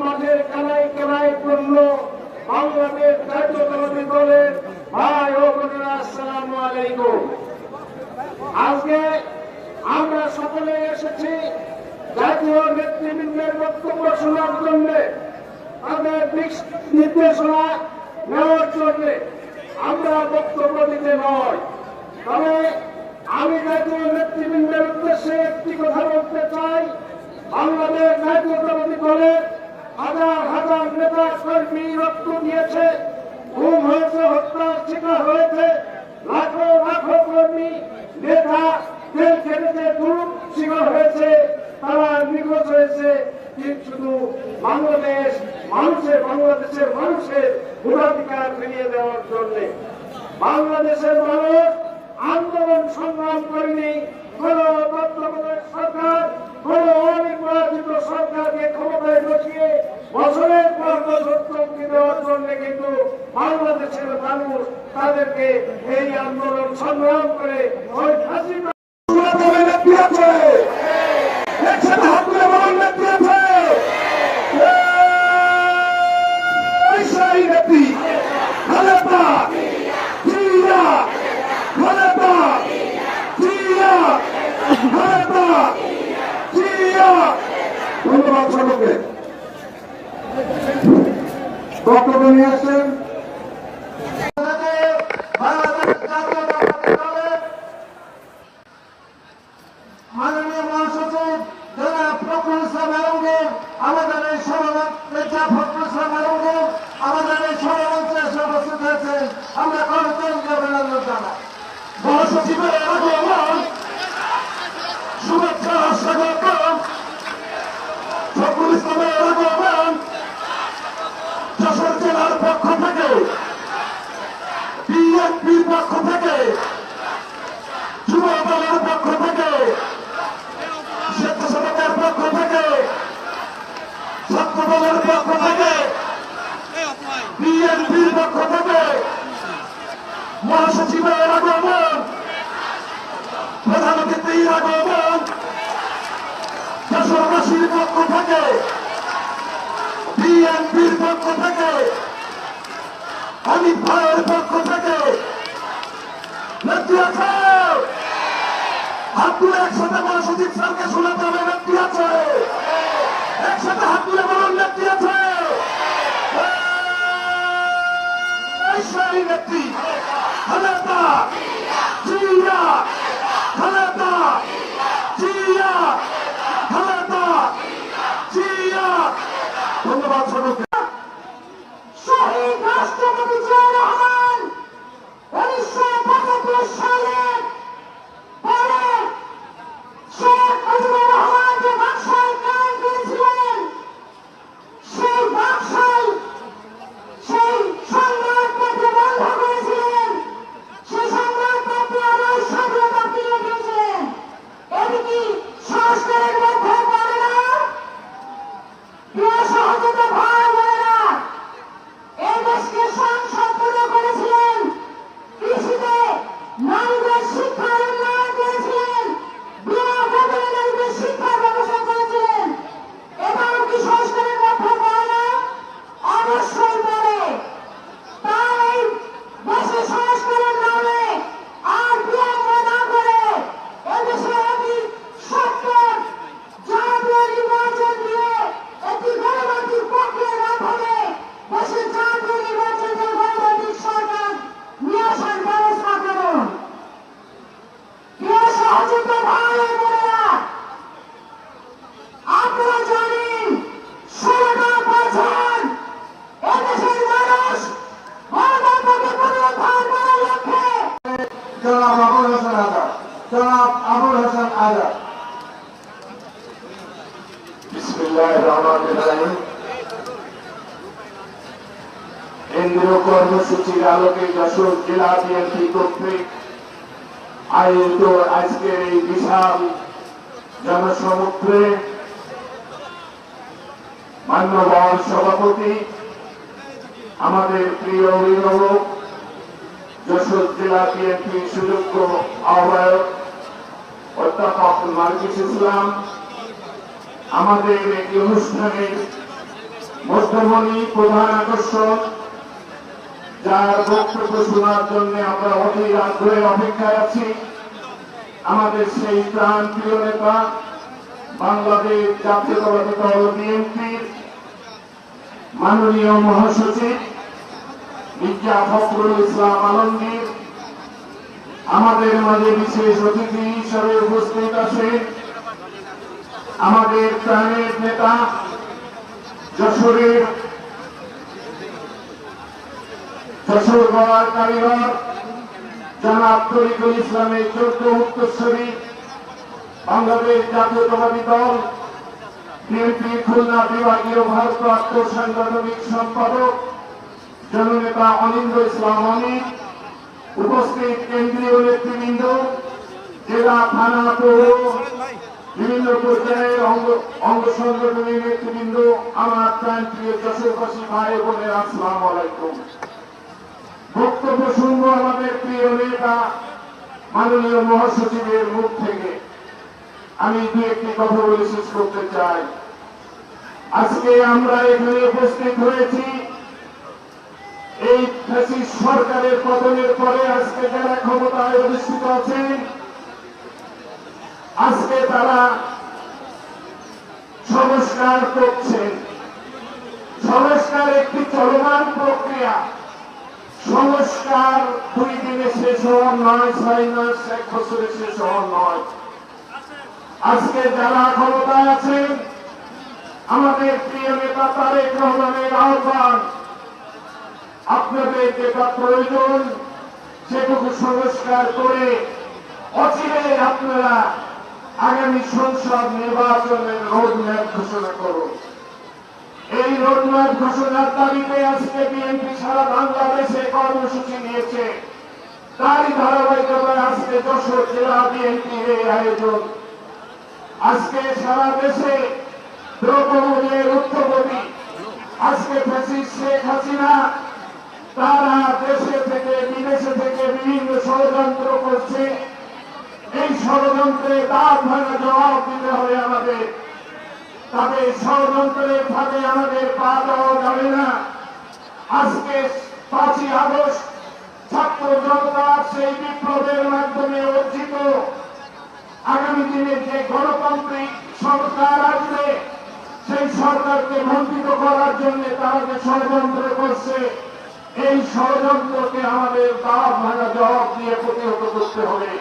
মাঠের কানায় কানায় পড়ল বাংলাদেশ জাতীয়তাবাদী দলের ভাই ও বোনেরা, আসসালামু আলাইকুম। আজকে আমরা সকলে এসেছি জাতীয় নেতৃবৃন্দের বক্তব্য শোনার জন্য। তাদের নির্দেশনা নেওয়ার জন্য আমরা বক্তব্য দিতে নয়। তবে আমি জাতীয় নেতৃবৃন্দের উদ্দেশ্যে একটি কথা বলতে চাই বাংলাদেশ জাতীয়তাবাদী দলের হাজার হাজার নেতা কর্মী রক্ত দিয়েছে গুম হয়েছে, হত্যার শিকার হয়েছে। লাখো লাখো কর্মী, নেতা, তেল খেটেছে দুরূপ শিকার হয়েছে, তারা নিখোঁজ হয়েছে। শুধু বাংলাদেশ, মানুষের, বাংলাদেশের মানুষের ভোটাধিকার ফিরিয়ে দেওয়ার জন্য বাংলাদেশের মানুষ আন্দোলন সংগ্রাম করেনি। কোন তত্ত্বাবধায়ক সরকার সরকারকে ক্ষমতায় বসিয়ে বছরের পর বছর চমকি দেওয়ার জন্য কিন্তু বাংলাদেশের মানুষ তাদেরকে এই আন্দোলন সংগ্রাম করে আছে একসাথে হাত তুলে বলুন নেত্রী আছে এই সেই নেত্রী খালেদা জিয়া খালেদা জিয়া খালেদা জিয়া ধন্যবাদ সকলকে বক্তব্য নিয়ে আসেন দেশবাসীর পক্ষ থেকে, বিএনপির পক্ষ থেকে, হানিফ ভাইয়ের পক্ষ থেকে একসাথে হাত তুলে বলুন নেত্রী আছে? নেত্রী খালেদা খালেদা জিয়া খালেদা জিয়া ধন্যবাদ সকলকে শহীদ রাষ্ট্রপতি জিয়াউর রহমান উনিশশো পঁচাত্তর সালে পরে শেখ মুজিবুর রহমান যে বাকশাল কায়েম করেছিলেন সেই বাকশাল সেই সংবাদপত্র বন্ধ করেছিলেন সেই সংবাদপত্র আমার স্বাধীনতা ফিরিয়ে দিয়েছিলেন এটি কি সংস্কারের মধ্যে পড়ে না প্রিয় সহযোগিতা ভাই বোনেরা এই দেশকে সম্পূর্ণ করেছিলেন কৃষিতে নারীদের শিক্ষার উন্নয়ন করেছিলেন বিনা বেতনে নারীদের শিক্ষার ব্যবস্থা করেছিলেন এটাও কি সংস্কারের মধ্যে পড়ে না অবশ্যই পড়ে তাই দেশে সংস্কারের নামে আর বিলম্ব না করে এদেশে অতি সত্তর জাতীয় নির্বাচন দিয়ে একটি গণতান্ত্রিক প্রক্রিয়ার মাধ্যমে দেশের জাতীয় নির্বাচন দিয়ে গণতান্ত্রিক সরকার নিয়ে আসার ব্যবস্থা করুন প্রিয় সহযোগিতা ভাই ও বোনেরা আপনারা জানেন ষোলোটা বছর এদেশের মানুষ গণতন্ত্রকে পুনরুদ্ধার করার লক্ষ্যে জনাব আবুল হাসান আজাদ জনাব আবুল হাসান আজাদ বিসমিল্লাহির রহমানির রহিম কেন্দ্রীয় কর্মসূচির আলোকে যশোর জেলা বিএনপি কর্তৃক আয়োজিত আজকের এই বিশাল জনসমুদ্রে মান্যবর সভাপতি, আমাদের প্রিয় অভিভাবক, যশোর জেলা বিএনপি সুযোগ্য আহ্বায়ক, অধ্যাপক মার্কিস ইসলাম, আমাদের এই অনুষ্ঠানের মধ্যমণি প্রধান আকর্ষণ যার বক্তব্য শোনার জন্য আমরা অধীর আগ্রহে অপেক্ষায় আছি, আমাদের সেই প্রাণ প্রিয় নেতা, বাংলাদেশ জাতীয়তাবাদী দল বিএনপির মাননীয় মহাসচিব মির্জা ফখরুল ইসলাম আলমগীর। আমাদের মাঝে বিশেষ অতিথি হিসাবে উপস্থিত আছেন আমাদের প্রাণের নেতা, যশোরের গড়ার কারিগর জনাব তরিকুল ইসলামের চোদ্দ উত্তরস্বরী বাংলাদেশ জাতীয়তাবাদী দল, বিএনপি খুলনা বিভাগীয় ভারপ্রাপ্ত সাংগঠনিক সম্পাদক, জননেতা অনিন্দ ইসলাম অনিক উপস্থিত কেন্দ্রীয় নেতৃবৃন্দ, জেলা, থানা, পৌর, বিভিন্ন পর্যায়ের অঙ্গ অঙ্গ সংগঠনের নেতৃবৃন্দ, আমার প্রাণ প্রিয় যশোরবাসী ভাই বোনের, আসসালাম আলাইকুম। বক্তব্য শুনব আমাদের প্রিয় নেতা, মাননীয় মহাসচিবের মুখ থেকে। আমি দু একটি কথা বলে শেষ করতে চাই। আজকে আমরা এখানে উপস্থিত হয়েছি। এই সরকারের পতনের পরে আজকে যারা ক্ষমতায় অধিষ্ঠিত আছেন, আজকে তারা সংস্কার করছেন। সংস্কার একটি চলমান প্রক্রিয়া। সংস্কার দুই দিনে শেষ হওয়ার নয়, ছয় মাস, এক বছরে শেষ হওয়ার নয়। আজকে যারা ক্ষমতায় আছেন, আমাদের প্রিয় নেতা তারেক রহমানের আহ্বান, আপনাদের যেটা প্রয়োজন, সেটুকু সংস্কার করে অচিরে আপনারা আগামী সংসদ নির্বাচনের রোডম্যাপ ঘোষণা করুন। এই রোডম্যাপ ঘোষণার দাবিতে আজকে বিএনপি সারা বাংলাদেশে কর্মসূচি নিয়েছে। তারই ধারাবাহিকতায় আজকে যশোর জেলা বিএনপির এই আয়োজন। আজকে সারা দেশে আজকে ফ্যাসিস্ট শেখ হাসিনা তারা দেশে থেকে, বিদেশে থেকে বিভিন্ন ষড়যন্ত্র করছে। এই ষড়যন্ত্রে তার জবাব দিতে হবে আমাদের। তাদের ষড়যন্ত্রের ফাঁদে আমাদের পা দেওয়া যাবে না। আজকে পাঁচই আগস্ট ছাত্র জনতা সেই বিপ্লবের মাধ্যমে অর্জিত। আগামী দিনে যে গণতান্ত্রিক সরকার আসবে, সেই সরকারকে বঞ্চিত করার জন্য তারা যে ষড়যন্ত্র করছে, এই ষড়যন্ত্রকে আমাদের দাঁত ভাঙা জবাব দিয়ে প্রতিহত করতে হবে।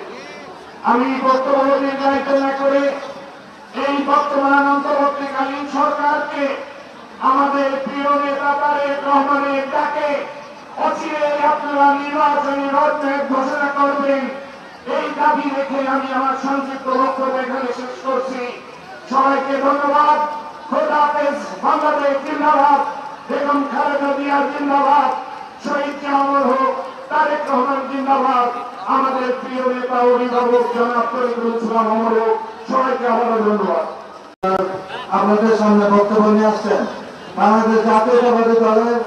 আমি বক্তব্য নির্ধারিত না করে এই বর্তমান অন্তর্বর্তীকালীন সরকারকে আমাদের প্রিয় নেতা তারেক রহমানের ডাকে অচিরে আপনারা নির্বাচনী রোডম্যাপ ঘোষণা করবেন। এই দাবি রেখে আমি আমার সংক্ষিপ্ত বক্তব্য এখানে শেষ করছি। সবাইকে ধন্যবাদ। খোদা বাংলাদেশ জিন্দাবাদ। বেগম খালেদা জিয়ার জিন্দাবাদ। শহীদ জামর হোক। তারেক রহমান জিন্দাবাদ। আমাদের প্রিয় নেতা অভিভাবক জনাব তরিকুল ইসলাম অমর সবাইকে আবারও ধন্যবাদ। আপনাদের সামনে বক্তব্য নিয়ে আসছেন বাংলাদেশ জাতীয়তাবাদী দলের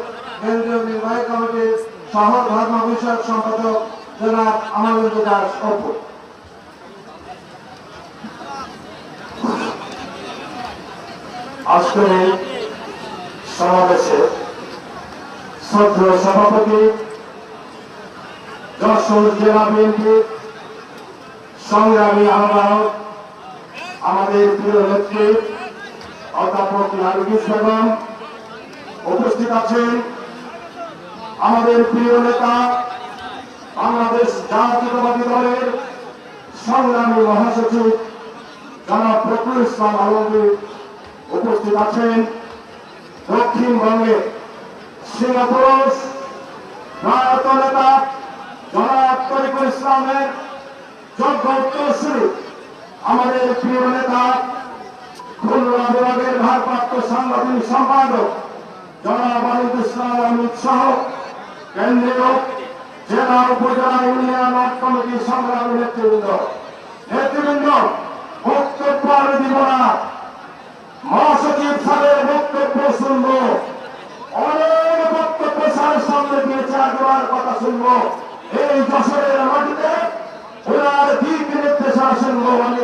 কেন্দ্রীয় নির্বাহী কমিটির শহর ধর্ম বিষয়ক সম্পাদক জনাব আমানুল দাস অপু। আজকের সমাবেশে শ্রদ্ধেয় সভাপতি যশোর জেলা বিএনপির সংগ্রামী আহ্বায়ক, আমাদের প্রিয় নেত্রী, অধ্যাপক নারগিস বেগম উপস্থিত আছেন। আমাদের প্রিয় নেতা, বাংলাদেশ জাতীয়তাবাদী দলের সংগ্রামী মহাসচিব, জনাব ফখরুল ইসলাম আলমগীর উপস্থিত আছেন। দক্ষিণবঙ্গের সিঙ্গাপুর প্রয়াত নেতা জনাব তরিকুল ইসলামের যোগ্য আমাদের প্রিয় নেতা, খুলনা বিভাগের ভারপ্রাপ্ত সাংগঠনিক সম্পাদক জনাব ইসলাম অমিত সহ কেন্দ্রীয় জেলা, উপজেলা, ইউনিয়ন কমিটির সংগ্রামী নেতৃবৃন্দ। নেতৃবৃন্দ, বক্তব্য আমি দিব না। মহাসচিব স্যারের বক্তব্য শুনব। অনেক বক্তব্য স্যারের সামনে দিয়েছে আগেবার কথা শুনব। এই যশোরের মাটিতে ওনার দিক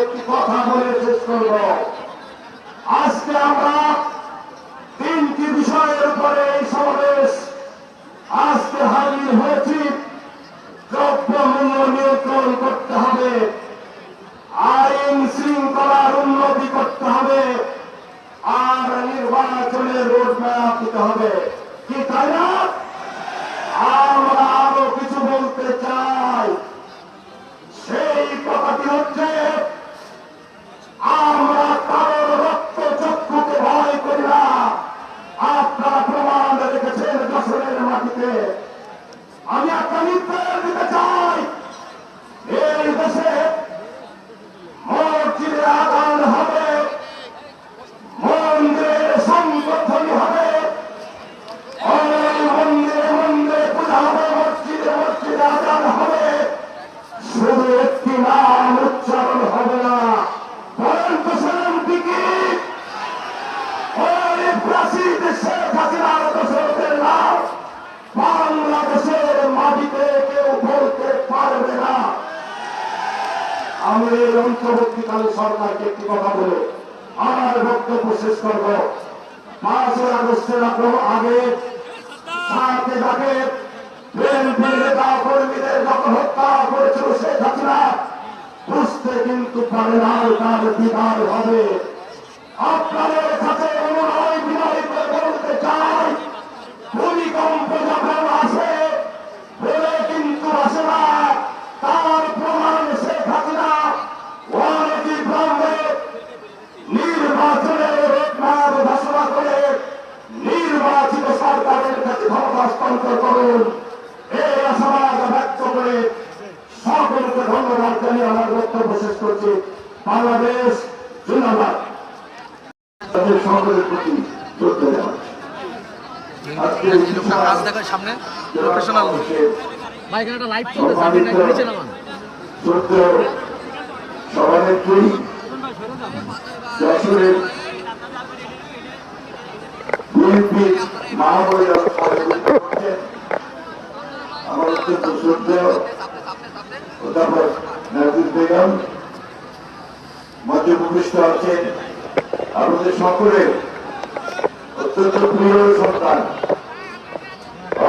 একটি কথা বলে শেষ আজকে আমরা তিনটি বিষয়ের উপরে এই সমাবেশ আজকে হাজির হয়েছি। দ্রব্য মূল্য নিয়ন্ত্রণ করতে হবে, আইন শৃঙ্খলার উন্নতি করতে হবে, আর নির্বাচনের রোডম্যাপ দিতে হবে। কি তাই না? সরকারকে একটি কথা বলে আমার বক্তব্য শেষ করব। আগস্টের আগ্রহ আগে। সাথে বুঝতে কিন্তু আপনাদের কাছে ভূমিকম্প আসে বলে কিন্তু আসে না তার প্রমাণ শেখ হাসিনা ওয়ানটি ব্রাহ্মে নির্বাচনের রোডম্যাপ ঘোষণা করে নির্বাচিত সরকারের কাছে ক্ষমতা হস্তান্তর করুন এই আশাবাদ ব্যক্ত করে সকলকে ধন্যবাদ জানিয়ে আমার বক্তব্য শেষ করছি বাংলাদেশ জিন্দাবাদ তাদের সকলের প্রতি শ্রদ্ধা জানাচ্ছি আজকে এই লোকটা সামনে প্রফেশনাল ভাই, এখানে একটা লাইভ চলতেছে, আপনি নাকি নিচে নামান? আমাদের সকলের অত্যন্ত প্রিয় সন্তান আমি যশোরের তাড়াতাড়ি আসেন আমি উপরে যে ছবি তুলবো। ত্যাগী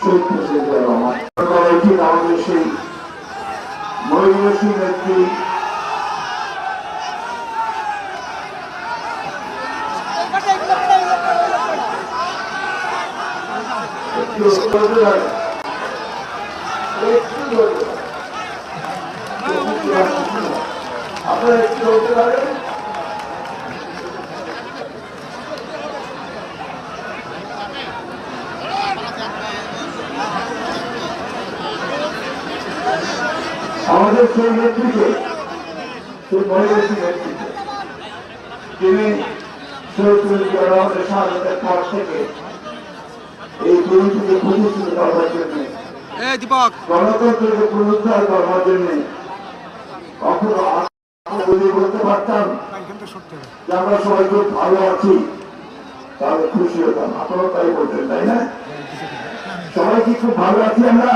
শহীদ প্রেসিডেন্ট রহমান উচিত আমাদের সেই একটু ধৈর্য ধরেন। আমাদের সেই সেই মহিষী নেত্রীকে তিনি আমরা সবাই ভালো আছি খুশি হতাম আপনারাও তাই বলতেন তাই না সবাই কি খুব ভালো আছি আমরা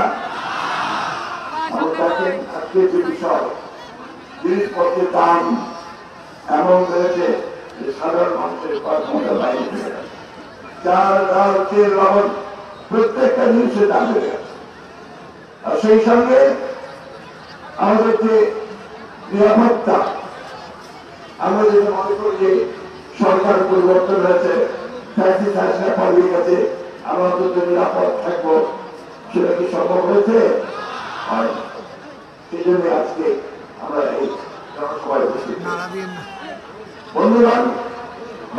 আমরা দেখেন আজকে যে বিষয় জিনিসপত্রের দাম এমন বেড়েছে যে সাধারণ মানুষের ক্ষমতা বাইরে চাল ডাল তেল লবণ প্রত্যেকটা জিনিসের দাম বেড়ে গেছে। আর সেই সঙ্গে আমাদের যে নিরাপত্তা, আমরা যেটা মনে করি যে সরকার পরিবর্তন হয়েছে ফ্যাসিস হাসিনা পালিয়ে গেছে আমরা অন্তত নিরাপদ থাকব, সেটা কি সম্ভব হয়েছে? হয় সেই জন্য আজকে আমরা এই জনসভায় উপস্থিত। বন্ধুগণ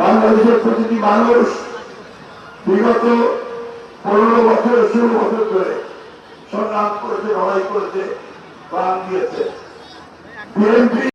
বাংলাদেশের প্রতিটি মানুষ বিগত পনেরো বছর ষোলো বছর ধরে সংগ্রাম করেছে লড়াই করেছে প্রাণ দিয়েছে। বিএনপি